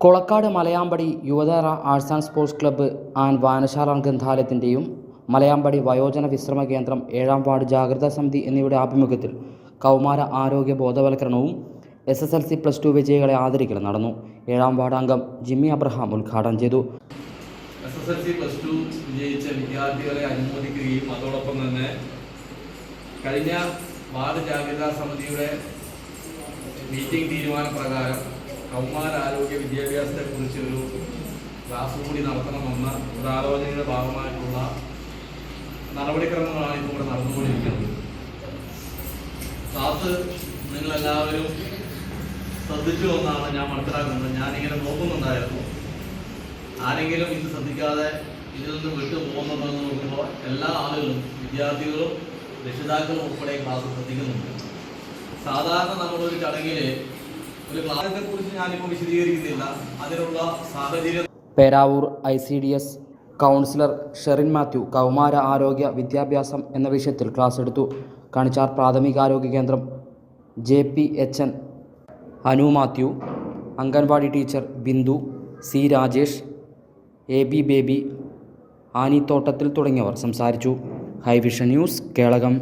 Kolakkad Malayampadi Yuvathara arts and sports club and വായനശാല ഗ്രന്ഥാലയത്തിന്റെയും മലയാമ്പടി വയോജന വിശ്രമ കേന്ദ്രം ഏഴാം വാർഡ് ജാഗ്രതാ സമിതി എന്നിവയുടെ ആഭിമുഖ്യത്തിൽ കൗമാര ആരോഗ്യ ബോധവൽക്കരണവും S S L C plus two വിജയികളെ ആദരിക്കൽ നടന്നു. ഏഴാം വാർഡ് അംഗം ജിമ്മി അബ്രഹാം ഉദ്ഘാടനം ചെയ്തു. S S L C plus two വിജയിച്ച വിദ്യാർത്ഥികളെ അനുമോദിക്കുകയും അതോടൊപ്പം തന്നെ കഴിഞ്ഞ വാർഡ് ജാഗ്രതാ സമിതിയുടെ മീറ്റിംഗ് തീരുമാനപ്രകാരം കൗമാരാരോഗ്യ വിദ്യാഭ്യാസത്തെ കുറിച്ചൊരു ക്ലാസ് കൂടി നടത്തണമെന്ന ഒരു ആലോചനയുടെ ഭാഗമായിട്ടുള്ള നടപടിക്രമങ്ങളാണ് ഇപ്പോൾ ഇവിടെ നടന്നുകൊണ്ടിരിക്കുന്നത്. ക്ലാസ് നിങ്ങളെല്ലാവരും ശ്രദ്ധിച്ചു എന്നാണ് ഞാൻ മനസ്സിലാക്കുന്നത്. ഞാനിങ്ങനെ നോക്കുന്നുണ്ടായിരുന്നു. ആരെങ്കിലും ഇത് ശ്രദ്ധിക്കാതെ ഇതിൽ നിന്ന് വിട്ടു പോകുന്നുണ്ടെന്ന് നോക്കുമ്പോൾ എല്ലാ ആളുകളും വിദ്യാർത്ഥികളും രക്ഷിതാക്കളും ഉൾപ്പെടെ ക്ലാസ് ശ്രദ്ധിക്കുന്നുണ്ട്. സാധാരണ നമ്മളൊരു ചടങ്ങിൽ ഒരു ക്ലാസിനെ കുറിച്ച് വിശദീകരിക്കുന്നില്ല. അതിനുള്ള Peravoor I C D S counsellor Sherin Mathew കൗമാര ആരോഗ്യ വിദ്യാഭ്യാസം എന്ന വിഷയത്തിൽ ക്ലാസ് എടുത്തു. കണിച്ചാർ പ്രാഥമികാരോഗ്യ കേന്ദ്രം J P H N Anu Mathew anganwadi teacher Bindu C Rajesh A B Baby Anithottathil തുടങ്ങിയവർ സംസാരിച്ചു. High Vision news Kelakam.